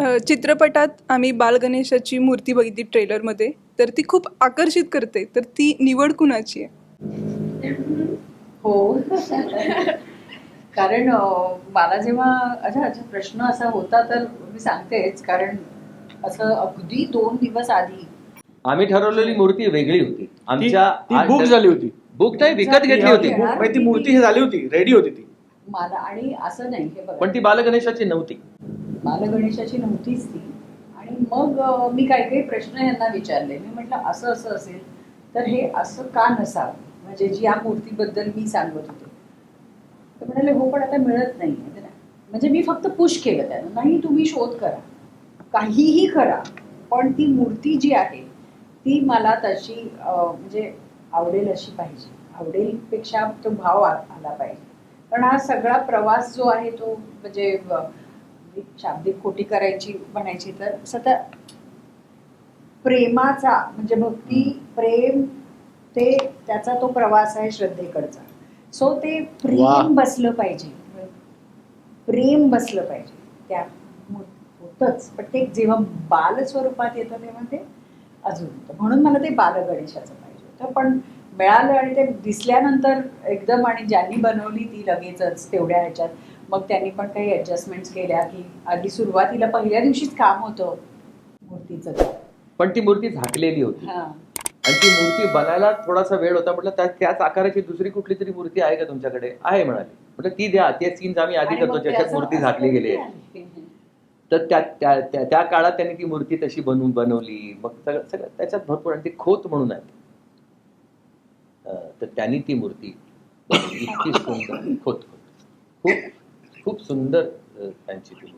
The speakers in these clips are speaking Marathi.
चित्रपटात आम्ही बालगणेशाची मूर्ती बघितली ट्रेलरमध्ये. तर ती खूप आकर्षित करते. तर ती निवड कुणाची आहे? हो. कारण मला जेव्हा अच्छा अच्छा प्रश्न असा होता तर मी सांगतेच. कारण असं अगदी दोन दिवस आधी. आम्ही ठरवलेली मूर्ती वेगळी होती. आमच्या बुक झाली होती. बुक नाही विकत घेतली होती. ती मूर्ती ही झाली होती. रेडी होती ती. मला आणि असं नाही हे पण ती बालगणेशाची नव्हती. बालगणेशाची नव्हतीच ती. आणि मग मी काही काही प्रश्न यांना विचारले. मी म्हटलं असं असं असेल तर हे असं का नसावं? म्हणजे जी या मूर्तीबद्दल मी सांगत होते. तर म्हणाले हो पण आता मिळत नाही. म्हणजे मी फक्त पुश केलं त्यानं नाही तुम्ही शोध करा. काहीही करा पण ती मूर्ती जी आहे ती मला तशी म्हणजे आवडेल अशी पाहिजे. आवडेलपेक्षा तो भाव आला पाहिजे. कारण हा सगळा प्रवास जो आहे तो म्हणजे अं, शाब्दिक खोटी करायची म्हणायची तर सतत प्रेमाचा म्हणजे भक्ती प्रेम ते त्याचा तो प्रवास आहे श्रद्धेकडचा. सो ते. प्रेम बसलं पाहिजे. प्रेम बसलं पाहिजे. त्या होतच. पण ते जेव्हा बाल स्वरूपात येतं तेव्हा ते अजून होतं. म्हणून मला ते बाल गणेशाचं पाहिजे होतं. पण मिळालं आणि ते दिसल्यानंतर एकदम आणि ज्यांनी बनवली ती लगेचच तेवढ्या ह्याच्यात मग त्यांनी पण काही ऍडजस्टमेंट्स केल्या की आधी सुरुवातीला पहिल्या दिवशीच काम होतं मूर्तीचं. पण ती मूर्ती झाकलेली होती. हा. आणि ती मूर्ती बनायला थोडासा वेळ होता म्हटलं त्या त्याच आकाराची दुसरी कुठली तरी मूर्ती आहे का तुमच्याकडे? आहे म्हणाली. म्हटलं ती द्या ते सीन्स आम्ही आधी करतो ज्याच्यात मूर्ती झाकली गेली आहे. तर त्या त्या काळात त्यांनी ती मूर्ती तशी बनवून बनवली. मग सगळं सगळं त्याच्यात भरपूर आणि ती खोत म्हणून आहे. तर त्यांनी ती मूर्ती. इतकी सुंदर खोत खोत. खूप खूप सुंदर त्यांची ती.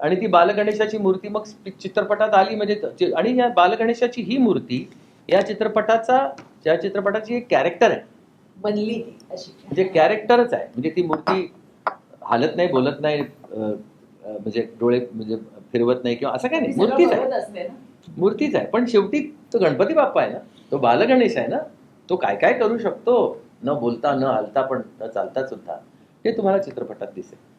आणि ती बालगणेशाची मूर्ती मग चित्रपटात आली म्हणजे आणि या बालगणेशाची ही मूर्ती या चित्रपटाचा या चित्रपटाची एक कॅरेक्टर आहे. बनली म्हणजे कॅरेक्टरच आहे. म्हणजे ती मूर्ती हालत नाही बोलत नाही म्हणजे डोळे म्हणजे फिरवत नाही किंवा असं काय नाही. मूर्तीच आहे. मूर्तीच आहे. पण शेवटी तो गणपती बाप्पा आहे ना तो बालगणेश आहे ना तो काय काय करू शकतो? न बोलता न हलता पण न चालता सुद्धा हे तुम्हाला चित्रपटात दिसेल.